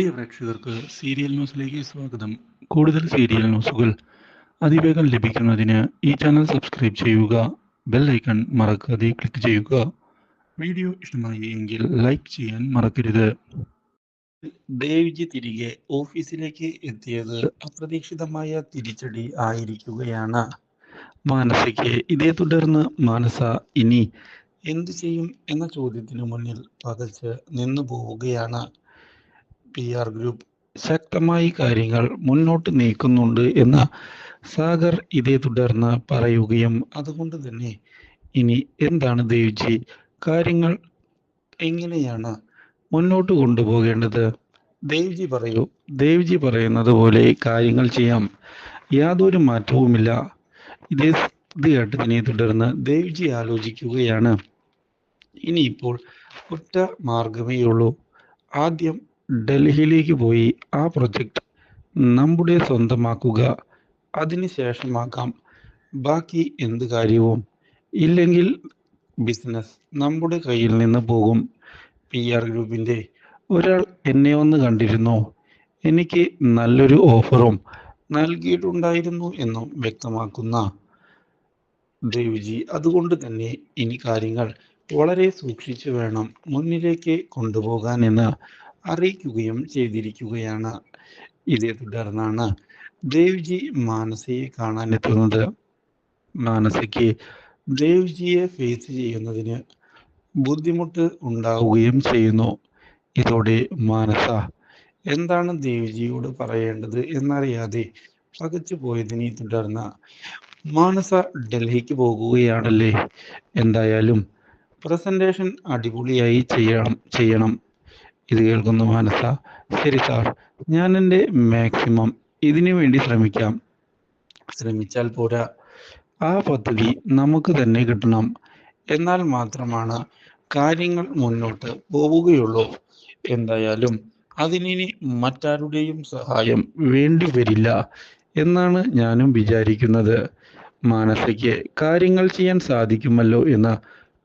പ്രിയ പ്രേക്ഷകർക്ക് സീരിയൽ ന്യൂസിലേക്ക് സ്വാഗതം. കൂടുതൽ സീരിയൽ ന്യൂസുകൾ അതിവേഗം ലഭിക്കുന്നതിന് ഈ ചാനൽ സബ്സ്ക്രൈബ് ചെയ്യുക ബെൽ ഐക്കൺ മറക്കാതെ ക്ലിക്ക് ചെയ്യുക. വീഡിയോ ഇഷ്ടമായി എങ്കിൽ ലൈക്ക് ചെയ്യാൻ മറക്കരുത്. ദേവിജി തിരികെ ഓഫീസിലേക്ക് എത്തിയത് അപ്രതീക്ഷിതമായ തിരിച്ചടി ആയിരിക്കുകയാണ്. മാനസയ്ക്ക് ഇതേ തുടർന്ന് മാനസ ഇനി എന്തു ചെയ്യും? എന്ന ചോദ്യത്തിനു മുന്നിൽ പകച്ച് നിന്നു പോവുകയാണ്. പി ആർ ഗ്രൂപ്പ് ശക്തമായി കാര്യങ്ങൾ മുന്നോട്ട് നീക്കുന്നുണ്ട് എന്ന് സാഗർ ഇതേ തുടർന്ന് പറയുകയും അതുകൊണ്ട് തന്നെ ഇനി എന്താണ് ദേവ്ജി കാര്യങ്ങൾ എങ്ങനെയാണ് മുന്നോട്ട് കൊണ്ടുപോകേണ്ടത്? ദേവ്ജി പറയൂ. ദേവ്ജി പറയുന്നത് പോലെ കാര്യങ്ങൾ ചെയ്യാം. യാതൊരു മാറ്റവുമില്ല. ഇതേ ഇത് കേട്ടതിനെ തുടർന്ന് ദേവ്ജി ആലോചിക്കുകയാണ്. ഇനിയിപ്പോൾ ഒറ്റ മാർഗമേ ഉള്ളൂ. ആദ്യം ഡൽഹിയിലേക്ക് പോയി ആ പ്രൊജക്റ്റ് നമ്മുടെ സ്വന്തമാക്കുക. അതിന് ശേഷമാക്കാം ബാക്കി എന്ത് കാര്യവും? ഇല്ലെങ്കിൽ ബിസിനസ് നമ്മുടെ കയ്യിൽ നിന്ന് പോകും. പി ആർ ഗ്രൂപ്പിന്റെ ഒരാൾ എന്നെ ഒന്ന് കണ്ടിരുന്നു? എനിക്ക് നല്ലൊരു ഓഫറും നൽകിയിട്ടുണ്ടായിരുന്നു എന്നും വ്യക്തമാക്കുന്ന ദേവിജി. അതുകൊണ്ട് തന്നെ ഇനി കാര്യങ്ങൾ വളരെ സൂക്ഷിച്ചു വേണം മുന്നിലേക്ക് കൊണ്ടുപോകാൻ എന്ന് അറിയിക്കുകയും ചെയ്തിരിക്കുകയാണ്. ഇതേ തുടർന്നാണ് ദേവ്ജി മാനസയെ കാണാൻ എത്തുന്നത് മാനസയ്ക്ക് ദേവ്ജിയെ ഫേസ് ചെയ്യുന്നതിന് ബുദ്ധിമുട്ട് ഉണ്ടാവുകയും ചെയ്യുന്നു. ഇതോടെ മാനസ എന്താണ് ദേവ്ജിയോട് പറയേണ്ടത് എന്നറിയാതെ പകച്ചു പോയതിനെ തുടർന്ന് മാനസ ഡൽഹിക്ക് പോകുകയാണല്ലേ? എന്തായാലും പ്രസന്റേഷൻ അടിപൊളിയായി ചെയ്യണം ചെയ്യണം. ഇത് കേൾക്കുന്ന മാനസ. ശരി സാർ ഞാൻ എന്റെ മാക്സിമം ഇതിനു വേണ്ടി ശ്രമിക്കാം. ശ്രമിച്ചാൽ പോരാ. ആ പദ്ധതി നമുക്ക് തന്നെ കിട്ടണം. എന്നാൽ മാത്രമാണ് കാര്യങ്ങൾ മുന്നോട്ട് പോവുകയുള്ളൂ. എന്തായാലും അതിനി മറ്റാരുടെയും സഹായം വേണ്ടി വരില്ല എന്നാണ് ഞാനും വിചാരിക്കുന്നത്. മാനസയ്ക്ക് കാര്യങ്ങൾ ചെയ്യാൻ സാധിക്കുമല്ലോ എന്ന്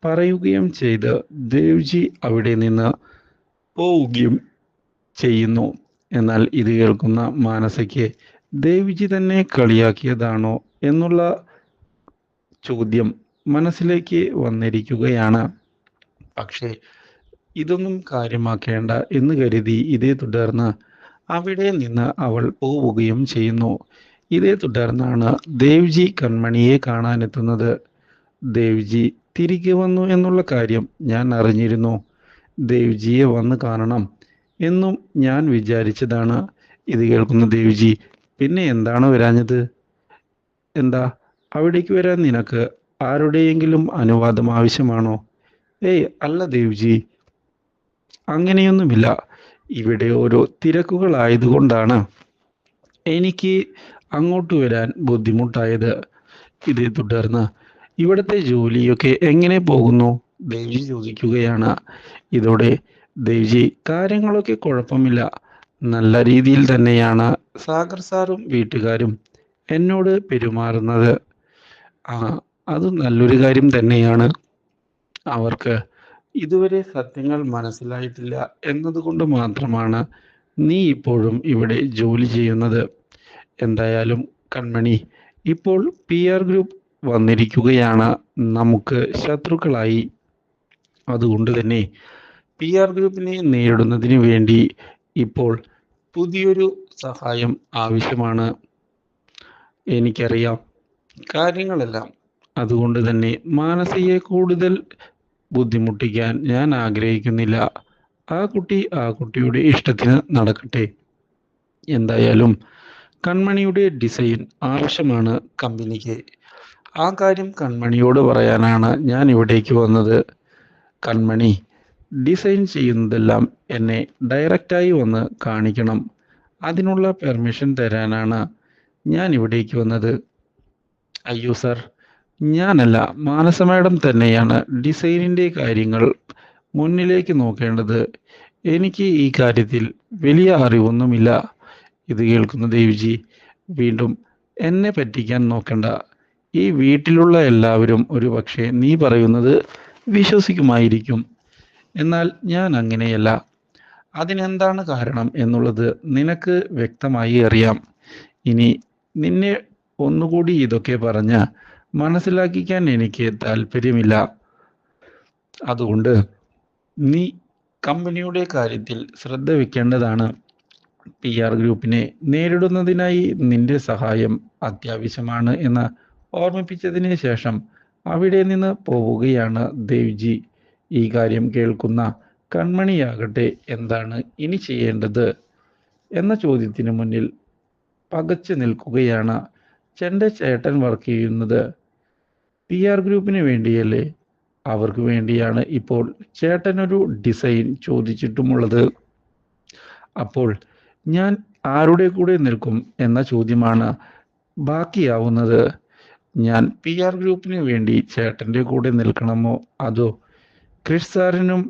പറയുകയും ചെയ്ത് ദേവ്ജി അവിടെ നിന്ന് പോവുകയും ചെയ്യുന്നു. എന്നാൽ ഇത് കേൾക്കുന്ന മാനസയ്ക്ക് ദേവിജി തന്നെ കളിയാക്കിയതാണോ എന്നുള്ള ചോദ്യം മനസ്സിലേക്ക് വന്നിരിക്കുകയാണ്. പക്ഷേ ഇതൊന്നും കാര്യമാക്കേണ്ട എന്ന് കരുതി ഇതേ തുടർന്ന് അവിടെ നിന്ന് അവൾ പോവുകയും ചെയ്യുന്നു. ഇതേ തുടർന്നാണ് ദേവ്ജി കൺമണിയെ കാണാനെത്തുന്നത്. ദേവ്ജി തിരികെ വന്നു എന്നുള്ള കാര്യം ഞാൻ അറിഞ്ഞിരുന്നു. ദേവ്ജിയെ വന്ന് കാണണം എന്നും ഞാൻ വിചാരിച്ചതാണ്. ഇത് കേൾക്കുന്ന ദേവ്ജി പിന്നെ എന്താണ് വരാഞ്ഞത്? എന്താ? അവിടേക്ക് വരാൻ നിനക്ക് ആരുടെയെങ്കിലും അനുവാദം ആവശ്യമാണോ? ഏയ് അല്ല ദേവ്ജി അങ്ങനെയൊന്നുമില്ല. ഇവിടെ ഓരോ തിരക്കുകളായതുകൊണ്ടാണ് എനിക്ക് അങ്ങോട്ട് വരാൻ ബുദ്ധിമുട്ടായത്. ഇതേ തുടർന്ന് ഇവിടുത്തെ ജോലിയൊക്കെ എങ്ങനെ പോകുന്നു? ദേവ്ജി ചോദിക്കുകയാണ്. ഇതോടെ ദേവ്ജി കാര്യങ്ങളൊക്കെ കുഴപ്പമില്ല. നല്ല രീതിയിൽ തന്നെയാണ് സാഗർ സാറും വീട്ടുകാരും എന്നോട് പെരുമാറുന്നത്. ആ അത് നല്ലൊരു കാര്യം തന്നെയാണ്. അവർക്ക് ഇതുവരെ സത്യങ്ങൾ മനസ്സിലായിട്ടില്ല എന്നതുകൊണ്ട് മാത്രമാണ് നീ ഇപ്പോഴും ഇവിടെ ജോലി ചെയ്യുന്നത്. എന്തായാലും കൺമണി ഇപ്പോൾ പി ആർ ഗ്രൂപ്പ് വന്നിരിക്കുകയാണ്. നമുക്ക് ശത്രുക്കളായി അതുകൊണ്ട് തന്നെ പി ആർ ഗ്രൂപ്പിനെ നേരിടുന്നതിന് വേണ്ടി ഇപ്പോൾ പുതിയൊരു സഹായം ആവശ്യമാണ്. എനിക്കറിയാം. കാര്യങ്ങളെല്ലാം. അതുകൊണ്ട് തന്നെ മാനസിയെ കൂടുതൽ ബുദ്ധിമുട്ടിക്കാൻ ഞാൻ ആഗ്രഹിക്കുന്നില്ല. ആ കുട്ടി ആ കുട്ടിയുടെ ഇഷ്ടത്തിന് നടക്കട്ടെ. എന്തായാലും കൺമണിയുടെ ഡിസൈൻ ആവശ്യമാണ് കമ്പനിക്ക്. ആ കാര്യം കൺമണിയോട് പറയാനാണ് ഞാൻ ഇവിടേക്ക് വന്നത്. കൺമണി ഡിസൈൻ ചെയ്യുന്നതെല്ലാം എന്നെ ഡയറക്റ്റായി വന്ന് കാണിക്കണം. അതിനുള്ള പെർമിഷൻ തരാനാണ് ഞാൻ ഇവിടേക്ക് വന്നത്. അയ്യോ സർ ഞാനല്ല മാനസ തന്നെയാണ് ഡിസൈനിന്റെ കാര്യങ്ങൾ മുന്നിലേക്ക് നോക്കേണ്ടത്. എനിക്ക് ഈ കാര്യത്തിൽ വലിയ അറിവൊന്നുമില്ല. ഇത് കേൾക്കുന്ന ദേവിജി വീണ്ടും എന്നെ പറ്റിക്കാൻ നോക്കണ്ട. ഈ വീട്ടിലുള്ള എല്ലാവരും ഒരു പക്ഷേ നീ പറയുന്നത് വിശ്വസിക്കുമായിരിക്കും. എന്നാൽ ഞാൻ അങ്ങനെയല്ല. അതിനെന്താണ് കാരണം എന്നുള്ളത് നിനക്ക് വ്യക്തമായി അറിയാം. ഇനി നിന്നെ ഒന്നുകൂടി ഇതൊക്കെ പറഞ്ഞ് മനസ്സിലാക്കിക്കാൻ എനിക്ക് താല്പര്യമില്ല അതുകൊണ്ട് നീ കമ്പനിയുടെ കാര്യത്തിൽ ശ്രദ്ധ വെക്കേണ്ടതാണ്. പി ആർ ഗ്രൂപ്പിനെ നേരിടുന്നതിനായി നിന്റെ സഹായം അത്യാവശ്യമാണ് എന്ന് ഓർമ്മിപ്പിച്ചതിന് ശേഷം അവിടെ നിന്ന് പോവുകയാണ് ദേവ്ജി. ഈ കാര്യം കേൾക്കുന്ന കൺമണിയാകട്ടെ എന്താണ് ഇനി ചെയ്യേണ്ടത്? എന്ന ചോദ്യത്തിന് മുന്നിൽ പകച്ചു നിൽക്കുകയാണ് ചെന്റെ ചേട്ടൻ വർക്ക് ചെയ്യുന്നത്. പി ആർ ഗ്രൂപ്പിന് വേണ്ടിയല്ലേ? അവർക്ക് വേണ്ടിയാണ് ഇപ്പോൾ ചേട്ടനൊരു ഡിസൈൻ ചോദിച്ചിട്ടുമുള്ളത്. അപ്പോൾ ഞാൻ ആരുടെ കൂടെ നിൽക്കും എന്ന ചോദ്യമാണ് ബാക്കിയാവുന്നത്. ഞാൻ പി ആർ ഗ്രൂപ്പിന് വേണ്ടി ചേട്ടന്റെ കൂടെ നിൽക്കണമോ? അതോ ക്രിഷ് സാറിനും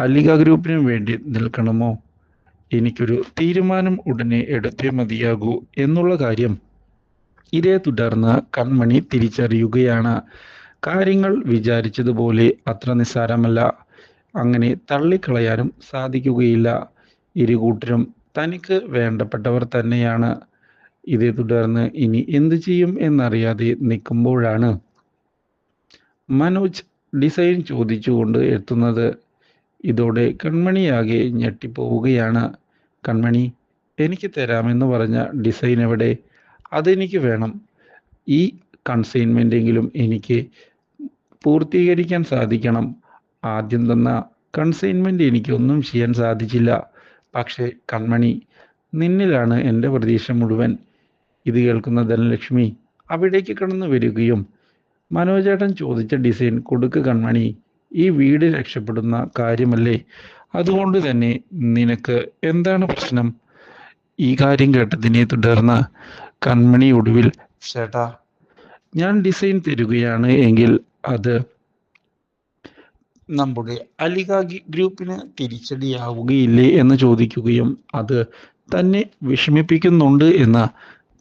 അലിക ഗ്രൂപ്പിനും വേണ്ടി നിൽക്കണമോ? എനിക്കൊരു തീരുമാനം ഉടനെ എടുത്തേ മതിയാകൂ എന്നുള്ള കാര്യം ഇതേ തുടർന്ന് കൺമണി തിരിച്ചറിയുകയാണ്. കാര്യങ്ങൾ വിചാരിച്ചതുപോലെ അത്ര നിസ്സാരമല്ല. അങ്ങനെ തള്ളിക്കളയാനും സാധിക്കുകയില്ല. ഇരുകൂട്ടരും തനിക്ക് വേണ്ടപ്പെട്ടവർ തന്നെയാണ്. ഇതേ തുടർന്ന് ഇനി എന്തു ചെയ്യും എന്നറിയാതെ നിൽക്കുമ്പോഴാണ് മനോജ് ഡിസൈൻ ചോദിച്ചുകൊണ്ട് എത്തുന്നത്. ഇതോടെ കൺമണിയാകെ ഞെട്ടിപ്പോവുകയാണ്. കൺമണി എനിക്ക് തരാമെന്ന് പറഞ്ഞ ഡിസൈൻ എവിടെ? അതെനിക്ക് വേണം. ഈ കൺസൈൻമെന്റെങ്കിലും എനിക്ക് പൂർത്തീകരിക്കാൻ സാധിക്കണം. ആദ്യം തന്ന കൺസൈൻമെന്റ് എനിക്കൊന്നും ചെയ്യാൻ സാധിച്ചില്ല. പക്ഷേ കൺമണി നിന്നിലാണ് എന്റെ പ്രതീക്ഷ മുഴുവൻ. ഇത് കേൾക്കുന്ന ധനലക്ഷ്മി അവിടേക്ക് കടന്നു വരികയും മനോജേട്ടൻ ചോദിച്ച ഡിസൈൻ കൊടുക്ക് കൺമണി ഈ വീട് രക്ഷപ്പെടുന്ന കാര്യമല്ലേ? അതുകൊണ്ട് തന്നെ നിനക്ക് എന്താണ് പ്രശ്നം? ഈ കാര്യം കേട്ടതിനെ തുടർന്ന് കൺമണി ഒടുവിൽ ചേട്ടാ ഞാൻ ഡിസൈൻ തരുകയാണ് എങ്കിൽ അത് നമ്മുടെ അലികാഗി ഗ്രൂപ്പിന് തിരിച്ചടിയാവുകയില്ലേ? എന്ന് ചോദിക്കുകയും അത് തന്നെ വിഷമിപ്പിക്കുന്നുണ്ട് എന്ന്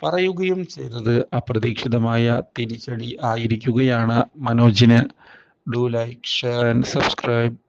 പറയുകയും ചെയ്തത് അപ്രതീക്ഷിതമായ തിരിച്ചടി ആയിരിക്കുകയാണ്. മനോജിന് do like share and subscribe.